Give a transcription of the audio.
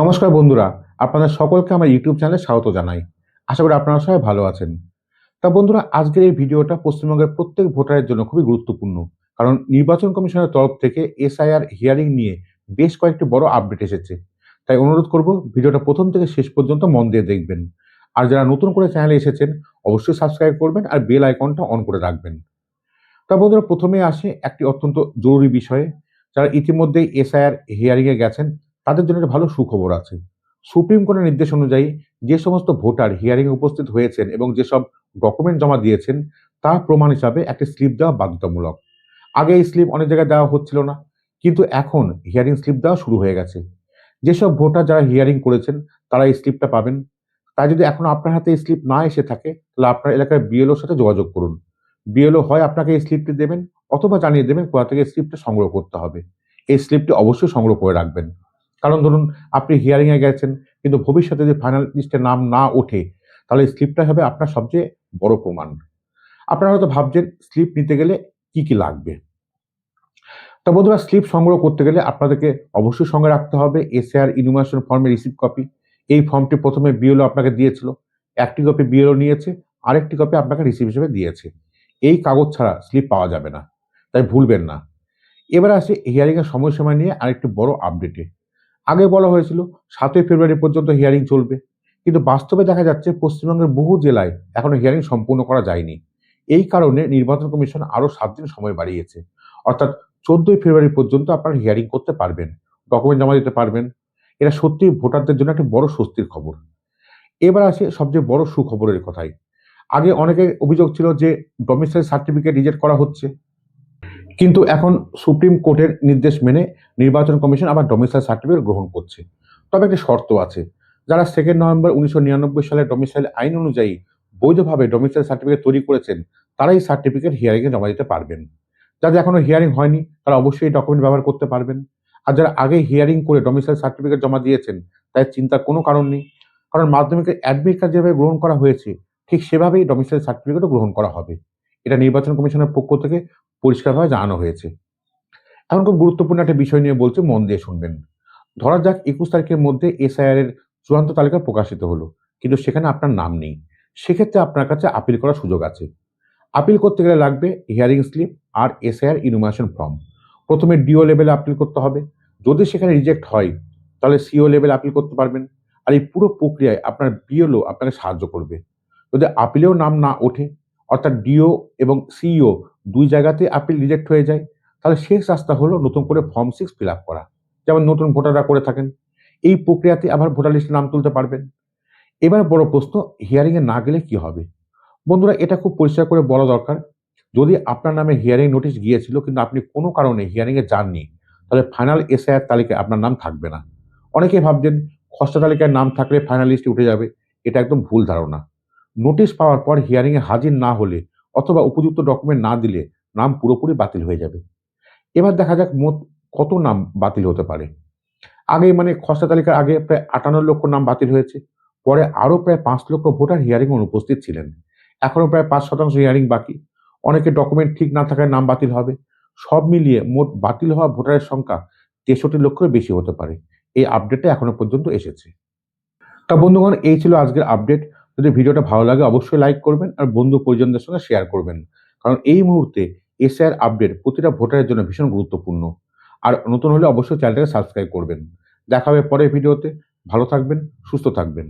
নমস্কার বন্ধুরা, আপনাদের সকলকে আমার ইউটিউব চ্যানেলে স্বাগত জানাই। আশা করি আপনারা সবাই ভালো আছেন। তা বন্ধুরা, আজকের এই ভিডিওটা পশ্চিমবঙ্গের প্রত্যেক ভোটারের জন্য খুবই গুরুত্বপূর্ণ, কারণ নির্বাচন কমিশনের তরফ থেকে এসআইআর হিয়ারিং নিয়ে বেশ কয়েকটি বড় আপডেট এসেছে। তাই অনুরোধ করব, ভিডিওটা প্রথম থেকে শেষ পর্যন্ত মন দিয়ে দেখবেন। আর যারা নতুন করে চ্যানেলে এসেছেন, অবশ্যই সাবস্ক্রাইব করবেন আর বেল আইকনটা অন করে রাখবেন। তা বন্ধুরা, প্রথমে আসে একটি অত্যন্ত জরুরি বিষয়ে। যারা ইতিমধ্যেই এসআইআর হিয়ারিংয়ে গেছেন তাদের জন্য একটা ভালো সুখবর আছে। সুপ্রিম কোর্টের নির্দেশ অনুযায়ী যে সমস্ত ভোটার হিয়ারিং উপস্থিত হয়েছেন এবং যেসব ডকুমেন্ট জমা দিয়েছেন তা প্রমাণ হিসাবে একটি স্লিপ দেওয়া বাধ্যতামূলক। আগে এই স্লিপ অনেক জায়গায় দেওয়া হচ্ছিল না, কিন্তু এখন হিয়ারিং স্লিপ দেওয়া শুরু হয়ে গেছে। যেসব ভোটার যারা হিয়ারিং করেছেন, তারা এই স্লিপটা পাবেন। তাই যদি এখন আপনার হাতে এই স্লিপ না এসে থাকে, তাহলে আপনার এলাকার বিএলওর সাথে যোগাযোগ করুন। বিএলও হয় আপনাকে এই স্লিপটি দেবেন, অথবা জানিয়ে দেবেন কোথা থেকে স্লিপটা সংগ্রহ করতে হবে। এই স্লিপটি অবশ্যই সংগ্রহ করে রাখবেন। কারণ ধরুন আপনি হিয়ারিংয়ে গেছেন, কিন্তু ভবিষ্যতে যদি ফাইনাল লিস্টে নাম না ওঠে, তাহলে স্লিপটা হবে আপনার সবচেয়ে বড় প্রমাণ। আপনারা হয়তো ভাবছেন স্লিপ নিতে গেলে কি কি লাগবে? তা বন্ধুরা স্লিপ সংগ্রহ করতে গেলে আপনাদেরকে অবশ্যই সঙ্গে রাখতে হবে এসআর ইনুমেশন ফর্মের রিসিভ কপি এই ফর্মটি প্রথমে বিএলও আপনাকে দিয়েছিল, একটি কপি বিএলও নিয়েছে, আরেকটি কপি আপনাকে রিসিভ হিসেবে দিয়েছে। এই কাগজ ছাড়া স্লিপ পাওয়া যাবে না, তাই ভুলবেন না। এবার আসে হিয়ারিংয়ের সময়সীমা নিয়ে আরেকটি বড় আপডেটে আগে বলা হয়েছিল সাতই ফেব্রুয়ারি পর্যন্ত হিয়ারিং চলবে। কিন্তু বাস্তবে দেখা যাচ্ছে পশ্চিমবঙ্গের বহু জেলায় এখনও হিয়ারিং সম্পূর্ণ করা যায়নি। এই কারণে নির্বাচন কমিশন আরও সাত দিন সময় বাড়িয়েছে। অর্থাৎ চোদ্দই ফেব্রুয়ারি পর্যন্ত আপনারা হিয়ারিং করতে পারবেন ডকুমেন্ট জমা দিতে পারবেন। এটা সত্যি ভোটারদের জন্য একটি বড় স্বস্তির খবর। এবার আসে সবচেয়ে বড় সুখবরের কথাই আগে অনেকে অভিযোগ ছিল যে ডোমিসাইল সার্টিফিকেট রিজেক্ট করা হচ্ছে। কিন্তু এখন সুপ্রিম কোর্টের নির্দেশ মেনে নির্বাচন কমিশন আবার ডোমিসাইল সার্টিফিকেট গ্রহণ করছে। তবে একটি শর্ত আছে, যারা সেকেন্ড নভেম্বর উনিশশো নিরানব্বই সালে ডোমিসাইল আইন অনুযায়ী বৈধভাবে ডোমিসাইল সার্টিফিকেট তৈরি করেছেন, তারাই সার্টিফিকেট হিয়ারিংয়ে জমা দিতে পারবেন। যাদের এখনও হিয়ারিং হয়নি, তারা অবশ্যই এই ডকুমেন্ট ব্যবহার করতে পারবেন। আর যারা আগে হিয়ারিং করে ডোমিসাইল সার্টিফিকেট জমা দিয়েছেন তাই চিন্তার কোনো কারণ নেই। কারণ মাধ্যমিকের অ্যাডমিট কার্ড যেভাবে গ্রহণ করা হয়েছে, ঠিক সেভাবেই ডোমিসাইল সার্টিফিকেটও গ্রহণ করা হবে। এটা নির্বাচন কমিশনের পক্ষ থেকে পরিষ্কারভাবে জানানো হয়েছে। এখন খুব গুরুত্বপূর্ণ একটা বিষয় নিয়ে বলছে, মন দিয়ে শুনবেন। ধরা যাক একুশ তারিখের মধ্যে এসআইআর এর চূড়ান্ত তালিকা প্রকাশিত হলো, কিন্তু সেখানে আপনার নাম নেই। সেক্ষেত্রে আপনার কাছে আপিল করার সুযোগ আছে। আপিল করতে গেলে লাগবে হিয়ারিং স্লিপ আর এসআইআর ইনুমেশন ফর্ম প্রথমে ডিও লেভেলে আপিল করতে হবে। যদি সেখানে রিজেক্ট হয়, তাহলে সিও লেভেল আপিল করতে পারবেন। আর এই পুরো প্রক্রিয়ায় আপনার বিএলও আপনাকে সাহায্য করবে। যদি আপিলেও নাম না ওঠে অর্থাৎ ডিও এবং সিইও দুই জায়গাতে আপিল রিজেক্ট হয়ে যায়। তাহলে শেষ রাস্তা হলো নতুন করে ফর্ম সিক্স ফিল আপ করা। যেমন নতুন ভোটাররা করে থাকেন। এই প্রক্রিয়াতে আবার ভোটার লিস্টে নাম তুলতে পারবেন। এবার বড় প্রশ্ন হিয়ারিংয়ে না গেলে কি হবে? বন্ধুরা, এটা খুব পরিষ্কার করে বলা দরকার। যদি আপনার নামে হিয়ারিং নোটিশ গিয়েছিল, কিন্তু আপনি কোনো কারণে হিয়ারিংয়ে যাননি, তাহলে ফাইনাল এসআইআর তালিকায় আপনার নাম থাকবে না। অনেকে ভাবছেন, খসড়া তালিকায় নাম থাকলে ফাইনাল লিস্টে উঠে যাবে। এটা একদম ভুল ধারণা। নোটিশ পাওয়ার পর হিয়ারিংয়ে হাজির না হলে অথবা উপযুক্ত ডকুমেন্ট না দিলে নাম পুরোপুরি বাতিল হয়ে যাবে। এবার দেখা যাক মোট কত নাম বাতিল হতে পারে। আগে মানে খসড়া তালিকার আগে প্রায় আটান্ন লক্ষ নাম বাতিল হয়েছে, পরে আরও প্রায় পাঁচ লক্ষ ভোটার হিয়ারিং অনুপস্থিত ছিলেন। এখনও প্রায় পাঁচ শতাংশ হিয়ারিং বাকি। অনেকে ডকুমেন্ট ঠিক না থাকায় নাম বাতিল হবে। সব মিলিয়ে মোট বাতিল হওয়া ভোটারের সংখ্যা তেষট্টি লক্ষের বেশি হতে পারে। এই আপডেটটা এখনও পর্যন্ত এসেছে। তা বন্ধুগণ, এই ছিল আজকের আপডেট যদি ভিডিওটা ভালো লাগে অবশ্যই লাইক করবেন আর বন্ধু পরিজনদের সঙ্গে শেয়ার করবেন। কারণ এই মুহূর্তে এসআইআর আপডেট প্রতিটা ভোটারের জন্য ভীষণ গুরুত্বপূর্ণ। আর নতুন হলে অবশ্যই চ্যানেলটাকে সাবস্ক্রাইব করবেন। দেখা হবে পরের ভিডিওতে ভালো থাকবেন, সুস্থ থাকবেন।